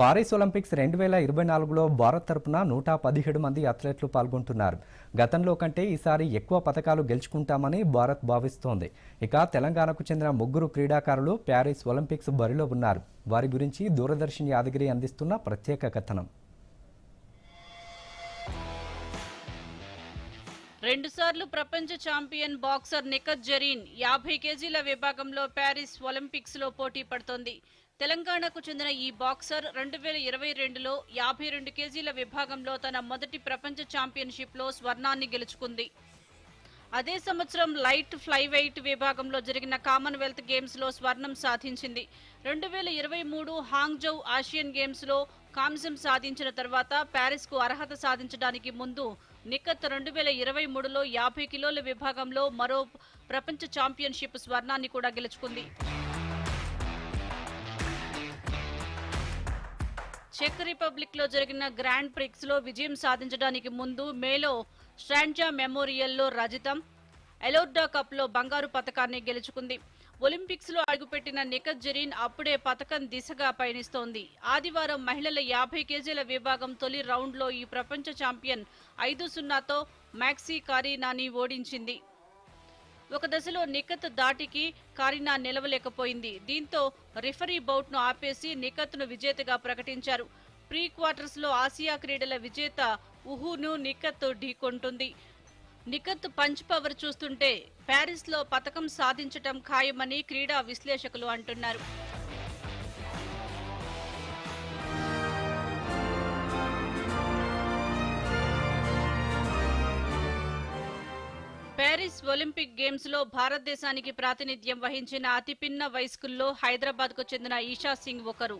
Paris Olympics రెండు వేల ఇరవై నాలుగులో భారత్ తరపున నూట పదిహేడు మంది అథ్లెట్లు పాల్గొంటున్నారు. గతంలో కంటే ఈసారి ఎక్కువ పథకాలు గెలుచుకుంటామని భారత్ భావిస్తోంది. ఇక తెలంగాణకు చెందిన ముగ్గురు క్రీడాకారులు ప్యారిస్ ఒలింపిక్స్ బరిలో ఉన్నారు. వారి గురించి దూరదర్శన్ యాదగిరి అందిస్తున్న ప్రత్యేక కథనం. రెండుసార్లు ప్రపంచ ఛాంపియన్ బాక్సర్ నికత్ జరీన్ యాభై కేజీల విభాగంలో ప్యారిస్ ఒలింపిక్స్లో పోటీ పడుతోంది. తెలంగాణకు చెందిన ఈ బాక్సర్ రెండు వేల ఇరవై రెండులో యాభై రెండు కేజీల విభాగంలో తన మొదటి ప్రపంచ ఛాంపియన్షిప్లో స్వర్ణాన్ని గెలుచుకుంది. అదే సంవత్సరం లైట్ ఫ్లై వెయిట్ విభాగంలో జరిగిన కామన్వెల్త్ గేమ్స్లో స్వర్ణం సాధించింది. రెండు వేల ఇరవై మూడు హాంగ్జౌ ఆసియన్ గేమ్స్లో కాంస్యం సాధించిన తర్వాత ప్యారిస్కు అర్హత సాధించడానికి ముందు నిఖత్ రెండు వేల ఇరవై మూడులో యాభై కిలోల విభాగంలో మరో ప్రపంచ ఛాంపియన్షిప్ స్వర్ణాన్ని కూడా గెలుచుకుంది. చెక్ రిపబ్లిక్లో జరిగిన గ్రాండ్ ప్రిక్స్లో విజయం సాధించడానికి ముందు మేలో స్ట్రాంజా మెమోరియల్లో రజితం ఎలోర్డా కప్లో బంగారు పతకాన్ని గెలుచుకుంది. ఒలింపిక్స్లో అడుగుపెట్టిన నికత్ జరీన్ అప్పుడే పతకం దిశగా పయనిస్తోంది. ఆదివారం మహిళల యాభై కేజీల విభాగం తొలి రౌండ్లో ఈ ప్రపంచ ఛాంపియన్ ఐదు సున్నాతో మ్యాక్సీ కారీనాని ఓడించింది. ఒక దశలో నిఖత్ దాటికి కారినా నిలవలేకపోయింది. దీంతో రిఫరీ బౌట్ను ఆపేసి నిఖత్ను విజేతగా ప్రకటించారు. ప్రీ క్వార్టర్స్లో ఆసియా క్రీడల విజేత ఉహును నిఖత్ ఢీకొంటుంది. నిఖత్ పంచ్ పవర్ చూస్తుంటే ప్యారిస్లో పతకం సాధించటం ఖాయమని క్రీడా విశ్లేషకులు అంటున్నారు. ప్యారిస్ ఒలింపిక్ గేమ్స్లో భారతదేశానికి ప్రాతినిధ్యం వహించిన అతి పిన్న వయస్కుల్లో హైదరాబాద్కు చెందిన ఈషా సింగ్ ఒకరు.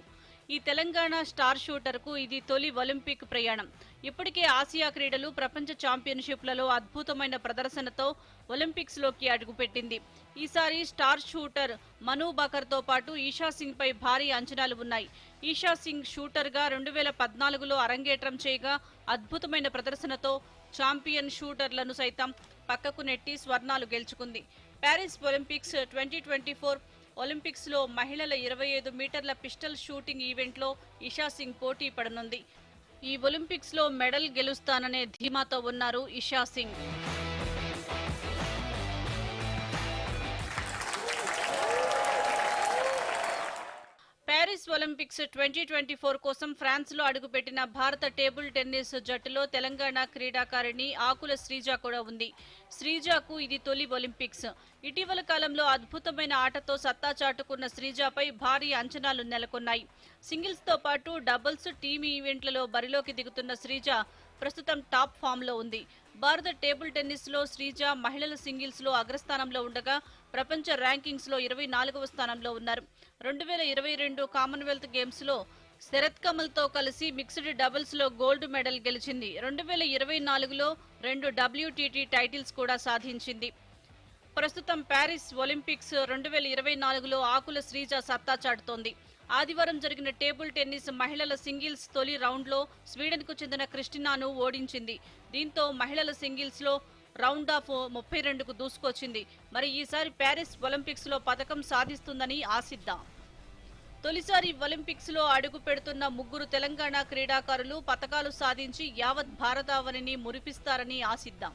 ఈ తెలంగాణ స్టార్ షూటర్కు ఇది తొలి ఒలింపిక్ ప్రయాణం. ఇప్పటికే ఆసియా క్రీడలు ప్రపంచ ఛాంపియన్షిప్లలో అద్భుతమైన ప్రదర్శనతో ఒలింపిక్స్లోకి అడుగుపెట్టింది. ఈసారి స్టార్ షూటర్ మను బకర్తో పాటు ఈషా సింగ్ పై భారీ అంచనాలు ఉన్నాయి. ఈషా సింగ్ షూటర్గా రెండు వేల పద్నాలుగులో అరంగేట్రం చేయగా అద్భుతమైన ప్రదర్శనతో ఛాంపియన్ షూటర్లను సైతం పక్కకు నెట్టి స్వర్ణాలు గెలుచుకుంది. Paris Olympics twenty twenty four ఒలింపిక్స్లో మహిళల ఇరవై ఐదు మీటర్ల పిస్టల్ షూటింగ్ ఈవెంట్లో ఇషా సింగ్ పోటీ పడనుంది. ఈ ఒలింపిక్స్లో మెడల్ గెలుస్తాననే ధీమాతో ఉన్నారు Isha Singh. Paris Olympics twenty twenty four కోసం ఫ్రాన్స్లో అడుగుపెట్టిన భారత టేబుల్ టెన్నిస్ జట్టులో తెలంగాణ క్రీడాకారిణి ఆకుల శ్రీజ కూడా ఉంది. శ్రీజకు ఇది తొలి ఒలింపిక్స్. ఇటీవల కాలంలో అద్భుతమైన ఆటతో సత్తా చాటుకున్న శ్రీజపై భారీ అంచనాలు నెలకొన్నాయి. సింగిల్స్తో పాటు డబుల్స్ టీమ్ ఈవెంట్లలో బరిలోకి దిగుతున్న శ్రీజ ప్రస్తుతం టాప్ ఫామ్లో ఉంది. భారత టేబుల్ టెన్నిస్లో శ్రీజ మహిళల సింగిల్స్లో అగ్రస్థానంలో ఉండగా ప్రపంచ ర్యాంకింగ్స్లో ఇరవై నాలుగవ స్థానంలో ఉన్నారు. రెండు వేల ఇరవై రెండు కామన్వెల్త్ గేమ్స్లో శరత్ కమల్తో కలిసి మిక్స్డ్ డబుల్స్లో గోల్డ్ మెడల్ గెలిచింది. రెండు వేల ఇరవై నాలుగులో రెండు డబ్ల్యూటీటీ టైటిల్స్ కూడా సాధించింది. ప్రస్తుతం ప్యారిస్ ఒలింపిక్స్ రెండు వేల ఇరవై నాలుగులో ఆకుల శ్రీజ సత్తా చాటుతోంది. ఆదివారం జరిగిన టేబుల్ టెన్నిస్ మహిళల సింగిల్స్ తొలి రౌండ్లో స్వీడన్కు చెందిన క్రిస్టినాను ఓడించింది. దీంతో మహిళల సింగిల్స్లో రౌండ్ ఆఫ్ ముప్పై రెండుకు దూసుకొచ్చింది. మరి ఈసారి ప్యారిస్ ఒలింపిక్స్లో పథకం సాధిస్తుందని ఆశిద్దాం. తొలిసారి ఒలింపిక్స్లో అడుగు పెడుతున్న ముగ్గురు తెలంగాణ క్రీడాకారులు పథకాలు సాధించి యావత్ భారతావనిని మురిపిస్తారని ఆశిద్దాం.